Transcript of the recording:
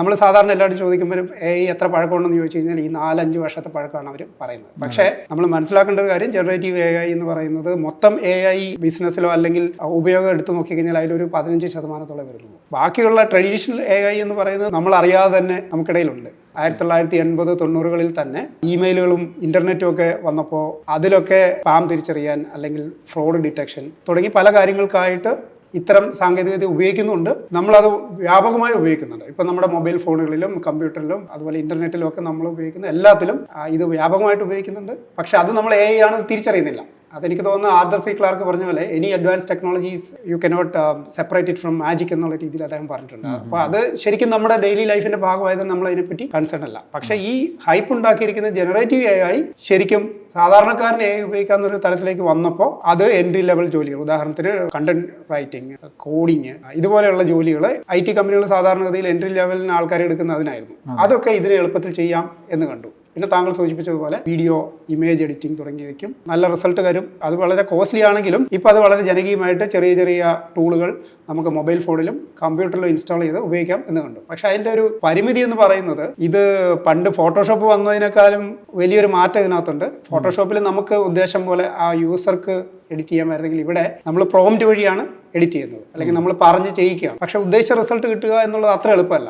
നമ്മൾ സാധാരണ എല്ലാവരും ചോദിക്കുമ്പോഴും എ എത്ര പഴക്കമുണ്ടെന്ന് ചോദിച്ചു കഴിഞ്ഞാൽ ഈ നാലഞ്ച് വർഷത്തെ പഴക്കമാണ് അവർ പറയുന്നത്. പക്ഷേ നമ്മൾ മനസ്സിലാക്കേണ്ട ഒരു കാര്യം ജനറേറ്റീവ് എ ഐ എന്ന് പറയുന്നത് മൊത്തം എ ഐ ബിസിനസ്സിലോ അല്ലെങ്കിൽ ഉപയോഗം എടുത്തു നോക്കിക്കഴിഞ്ഞാൽ അതിലൊരു പതിനഞ്ച് ശതമാനത്തോളം വരുന്നു ബാക്കിയുള്ള ട്രഡീഷണൽ എ ഐ എന്ന് പറയുന്നത് നമ്മൾ അറിയാതെ തന്നെ നമുക്കിടയിലുണ്ട്. ആയിരത്തി തൊള്ളായിരത്തി എൺപത് തൊണ്ണൂറുകളിൽ തന്നെ ഇമെയിലുകളും ഇന്റർനെറ്റും ഒക്കെ വന്നപ്പോൾ അതിലൊക്കെ പാം തിരിച്ചറിയാൻ അല്ലെങ്കിൽ ഫ്രോഡ് ഡിറ്റക്ഷൻ തുടങ്ങി പല കാര്യങ്ങൾക്കായിട്ട് ഇത്തരം സാങ്കേതികവിദ്യ ഉപയോഗിക്കുന്നുണ്ട്. നമ്മളത് വ്യാപകമായി ഉപയോഗിക്കുന്നുണ്ട്. ഇപ്പം നമ്മുടെ മൊബൈൽ ഫോണുകളിലും കമ്പ്യൂട്ടറിലും അതുപോലെ ഇന്റർനെറ്റിലും ഒക്കെ നമ്മൾ ഉപയോഗിക്കുന്ന എല്ലാത്തിലും ഇത് വ്യാപകമായിട്ട് ഉപയോഗിക്കുന്നുണ്ട്. പക്ഷെ അത് നമ്മൾ എ ആണ് തിരിച്ചറിയുന്നില്ല. അതെനിക്ക് തോന്നുന്നു ആദർ സി ക്ലാർക്ക് പറഞ്ഞ പോലെ any advance technologies you cannot separate it from magic എന്നുള്ള രീതിയിൽ അദ്ദേഹം പറഞ്ഞിട്ടുണ്ട്. അപ്പോൾ അത് ശരിക്കും നമ്മുടെ ഡെയിലി ലൈഫിന്റെ ഭാഗമായത് നമ്മൾ അതിനെപ്പറ്റി കൺസേൺ അല്ല. പക്ഷെ ഈ ഹൈപ്പ് ഉണ്ടാക്കിയിരിക്കുന്ന ജനറേറ്റീവ് എ ഐ ശരിക്കും സാധാരണക്കാരനെ എ ഉപയോഗിക്കാവുന്ന ഒരു തലത്തിലേക്ക് വന്നപ്പോൾ അത് എൻട്രി ലെവൽ ജോലികൾ. ഉദാഹരണത്തിന് കണ്ടന്റ് റൈറ്റിംഗ് കോഡിങ് ഇതുപോലെയുള്ള ജോലികൾ ഐ ടി കമ്പനികൾ സാധാരണഗതിയിൽ എൻട്രി ലെവലിന് ആൾക്കാരെ എടുക്കുന്ന അതിനായിരുന്നു അതൊക്കെ ഇതിനെ എളുപ്പത്തിൽ ചെയ്യാം എന്ന് കണ്ടു. പിന്നെ താങ്കൾ സൂചിപ്പിച്ചതുപോലെ വീഡിയോ ഇമേജ് എഡിറ്റിംഗ് തുടങ്ങിയവയ്ക്കും നല്ല റിസൾട്ട് തരും. അത് വളരെ കോസ്റ്റ്ലി ആണെങ്കിലും ഇപ്പോൾ അത് വളരെ ജനകീയമായിട്ട് ചെറിയ ചെറിയ ടൂളുകൾ നമുക്ക് മൊബൈൽ ഫോണിലും കമ്പ്യൂട്ടറിലും ഇൻസ്റ്റാൾ ചെയ്ത് ഉപയോഗിക്കാം എന്ന് കണ്ടു. പക്ഷെ അതിന്റെ ഒരു പരിമിതി എന്ന് പറയുന്നത് ഇത് പണ്ട് ഫോട്ടോഷോപ്പ് വന്നതിനേക്കാളും വലിയൊരു മാറ്റം ഇതിനകത്തുണ്ട്. ഫോട്ടോഷോപ്പിൽ നമുക്ക് ഉദ്ദേശം പോലെ ആ യൂസർക്ക് എഡിറ്റ് ചെയ്യാൻ ചെയ്യാമായിരുന്നെങ്കിൽ ഇവിടെ നമ്മൾ പ്രോംറ്റ് വഴിയാണ് എഡിറ്റ് ചെയ്യുന്നത്. അല്ലെങ്കിൽ നമ്മൾ പറഞ്ഞ് ചെയ്യിക്കുകയാണ്. പക്ഷെ ഉദ്ദേശിച്ച റിസൾട്ട് കിട്ടുക എന്നുള്ളത് അത്ര എളുപ്പമല്ല.